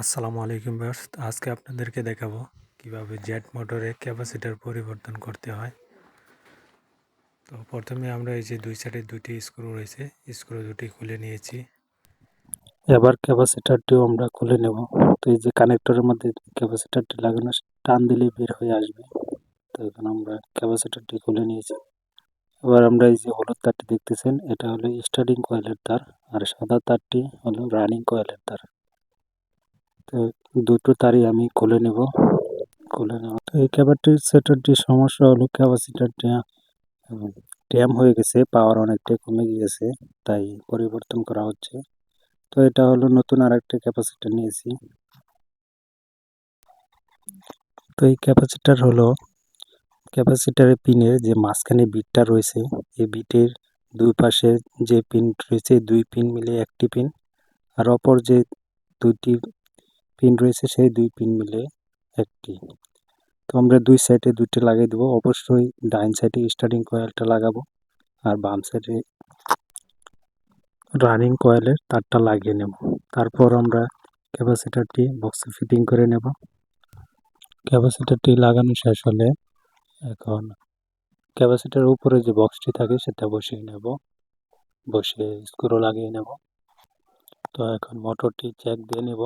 আসসালামু আলাইকুম ভিউয়ার্স। আজকে আপনাদেরকে দেখাবো কীভাবে জেট মোটরে ক্যাপাসিটার পরিবর্তন করতে হয়। তো প্রথমে আমরা এই যে দুই সাইডে দুটি স্ক্রু রয়েছে, স্ক্রু দুটি খুলে নিয়েছি। এবার ক্যাপাসিটারটিও আমরা খুলে নেব। তো এই যে কানেক্টরের মধ্যে ক্যাপাসিটারটি লাগানো, টান দিলেই বের হয়ে আসবে। তো এখন আমরা ক্যাপাসিটারটি খুলে নিয়েছি। এবার আমরা এই যে হলুদ তারটি দেখতেছেন, এটা হলো স্টার্টিং কয়েলের তার, আর সাদা তারটি হলো রানিং কয়েলের তার। দুটো তারই আমি খুলে নেব খুলে নেব। তো এই ক্যাপাসিটারটির সমস্যা হলো ক্যাপাসিটারটি ড্যাম হয়ে গেছে পাওয়ার অনেকটাই কমে গিয়েছে, তাই পরিবর্তন করা হচ্ছে। তো এটা হলো নতুন আর একটা ক্যাপাসিটার নিয়েছি। তো এই ক্যাপাসিটার হলো ক্যাপাসিটারের পিনের যে মাঝখানে বিটটা রয়েছে, এই বিটের দুই পাশে যে পিন রয়েছে দুই পিন মিলে একটি পিন আর অপর যে দুইটি পিন রয়েছে, সেই দুই পিন মিলে একটি। তো আমরা দুই সাইডে দুইটা লাগিয়ে দেবো। অবশ্যই ডাইন সাইডে স্টার্টিং কয়েলটা লাগাবো আর বাম সাইডে রানিং কয়েলের তারটা লাগিয়ে নেব। তারপর আমরা ক্যাপাসিটারটি বক্সে ফিটিং করে নেব। ক্যাপাসিটারটি লাগানো শেষ হলে এখন ক্যাপাসিটারের উপরে যে বক্সটি থাকে, সেটা বসিয়ে নেব। বসে স্ক্রু লাগিয়ে নেব। তো এখন মোটরটি চেক দিয়ে নেব।